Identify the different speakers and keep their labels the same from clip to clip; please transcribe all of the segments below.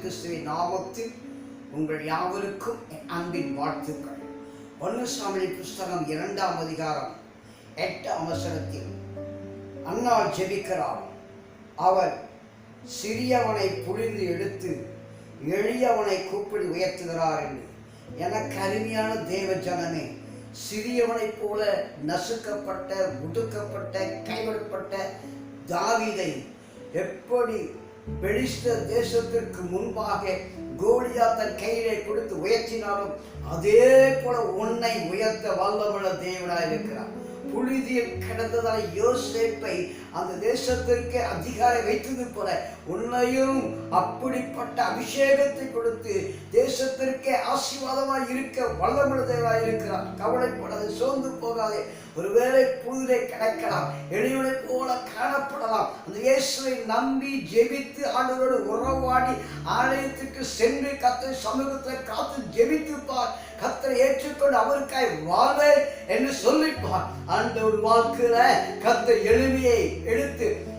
Speaker 1: கிறிஸ்துவின் நாமத்தில் உங்கள் யாவருக்கும் என் அன்பின் வாழ்த்துக்கள். ஒன்று சாமி புஸ்தகம் இரண்டாம் அதிகாரம் எட்டு அவசரத்தில் அண்ணா ஜெபிக்கிறார். அவர் சிறியவனை புழிந்து எடுத்து எளியவனை கூப்பிடி உயர்த்துகிறார் என்று. எனக்கு அருமையான தேவ ஜனமே சிறியவனைப் போல நசுக்கப்பட்ட ஒடுக்கப்பட்ட கைவிடப்பட்ட தாவிதை எப்படி பெலிஸ்த தேசத்திற்கு முன்பாக கோலியா தன் கையிலே கொடுத்து உயர்த்தினாலும் அதே போல உன்னை உயர்த்த வல்லமுள்ள தேவனாய் இருக்கிறார். புழுதியில் கிடந்ததால் யோசேப்பை அந்த தேசத்திற்கு அதிகாரம் வைத்தது போல உன்னையும் அப்படிப்பட்ட அபிஷேகத்தை கொடுத்து தேசத்திற்கே ஆசீர்வாதமாய் இருக்க வல்லமுள்ள இருக்கிறார். கவலைப்படாது சோர்ந்து போகாதே. ஒருவேளை புழுதிலே கிடக்கலாம் எளியவனை போல காணப்படலாம். அந்த இயேசுவை நம்பி ஜெபித்து ஆண்டவரோடு உறவாடி ஆலயத்துக்கு சென்று கத்தை சமூகத்தை காத்து ஜெபித்துப்பார். கத்தரை ஏற்றுக்கொண்டு அவருக்காய் வாழ என்று சொல்லிப்பார். அந்த ஒரு வாக்குல கத்த எளிமையை எடுத்து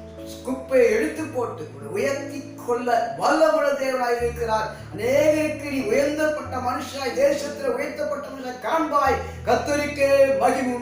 Speaker 1: குப்பையை எடுத்து போட்டு உயர்த்தி கொள்ள வல்லமுள்ள தேவனாய் இருக்கிறார். அநேகருக்கு நீ உயர்ந்தப்பட்ட மனுஷனாய் தேசத்தில் உயர்த்தப்பட்ட மனுஷன் காண்பாய். கத்தரிக்கே மகிமை